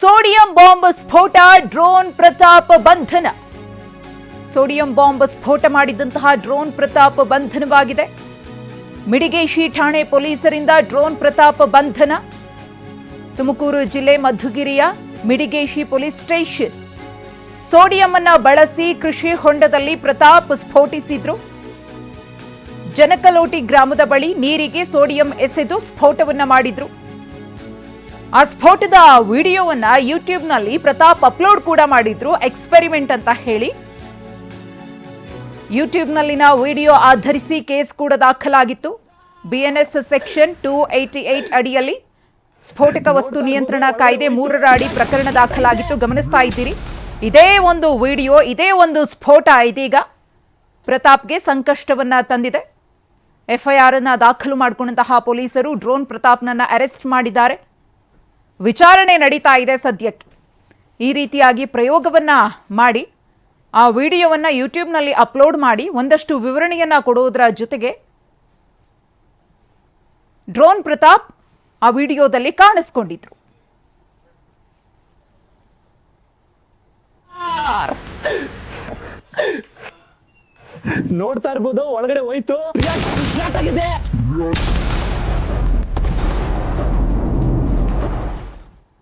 Sodium bomb ಸ್ಫೋಟ, drone Pratap ಬಂಧನ. Sodium bomb ಸ್ಫೋಟ ಮಾಡಿದಂತಹ ಡ್ರೋನ್ ಪ್ರತಾಪ್ ಬಂಧನವಾಗಿದೆ. ಮಿಡಿಗೇಶಿ ಠಾಣೆ ಪೊಲೀಸರಿಂದ ಡ್ರೋನ್ ಪ್ರತಾಪ್ ಬಂಧನ. ತುಮಕೂರು ಜಿಲ್ಲೆ ಮಧುಗಿರಿಯ ಮಿಡಿಗೇಶಿ ಪೊಲೀಸ್ ಸ್ಟೇಷನ್. ಸೋಡಿಯಂ ಅನ್ನ ಬಳಸಿ ಕೃಷಿ ಹೊಂಡದಲ್ಲಿ ಪ್ರತಾಪ್ ಸ್ಫೋಟಿಸಿದ್ರು. ಜನಕಲೋಟಿ ಗ್ರಾಮದ ಬಳಿ ನೀರಿಗೆ ಸೋಡಿಯಂ ಎಸೆದು ಸ್ಫೋಟವನ್ನ ಮಾಡಿದ್ರು. ಆ ಸ್ಫೋಟದ ವಿಡಿಯೋವನ್ನ ಯೂಟ್ಯೂಬ್ನಲ್ಲಿ ಪ್ರತಾಪ್ ಅಪ್ಲೋಡ್ ಕೂಡ ಮಾಡಿದ್ರು ಎಕ್ಸ್ಪೆರಿಮೆಂಟ್ ಅಂತ ಹೇಳಿ. ಯೂಟ್ಯೂಬ್ನಲ್ಲಿನ ವಿಡಿಯೋ ಆಧರಿಸಿ ಕೇಸ್ ಕೂಡ ದಾಖಲಾಗಿತ್ತು. BNS section two eighty eight ಅಡಿಯಲ್ಲಿ ಸ್ಫೋಟಕ ವಸ್ತು ನಿಯಂತ್ರಣ ಕಾಯ್ದೆ ಮೂರರ ಅಡಿ ಪ್ರಕರಣ ದಾಖಲಾಗಿತ್ತು. ಗಮನಿಸ್ತಾ ಇದ್ದೀರಿ. ಇದೇ ಒಂದು ವಿಡಿಯೋ, ಇದೇ ಒಂದು ಸ್ಫೋಟ ಇದೀಗ ಪ್ರತಾಪ್ಗೆ ಸಂಕಷ್ಟವನ್ನ ತಂದಿದೆ. ಎಫ್ಐಆರ್ ಅನ್ನ ದಾಖಲು ಮಾಡಿಕೊಂಡಂತಹ ಪೊಲೀಸರು ಡ್ರೋನ್ ಪ್ರತಾಪ್ನನ್ನ ಅರೆಸ್ಟ್ ಮಾಡಿದ್ದಾರೆ. ವಿಚಾರಣೆ ನಡೀತಾ ಇದೆ ಸದ್ಯಕ್ಕೆ. ಈ ರೀತಿಯಾಗಿ ಪ್ರಯೋಗವನ್ನ ಮಾಡಿ, ಆ ವಿಡಿಯೋವನ್ನು ಯೂಟ್ಯೂಬ್ನಲ್ಲಿ ಅಪ್ಲೋಡ್ ಮಾಡಿ ಒಂದಷ್ಟು ವಿವರಣೆಯನ್ನ ಕೊಡುವುದರ ಜೊತೆಗೆ ಡ್ರೋನ್ ಪ್ರತಾಪ್ ಆ ವಿಡಿಯೋದಲ್ಲಿ ಕಾಣಿಸ್ಕೊಂಡಿದ್ರು. ನೋಡ್ತಾ ಇರ್ಬೋದು, ಒಳಗಡೆ ಹೋಯ್ತು.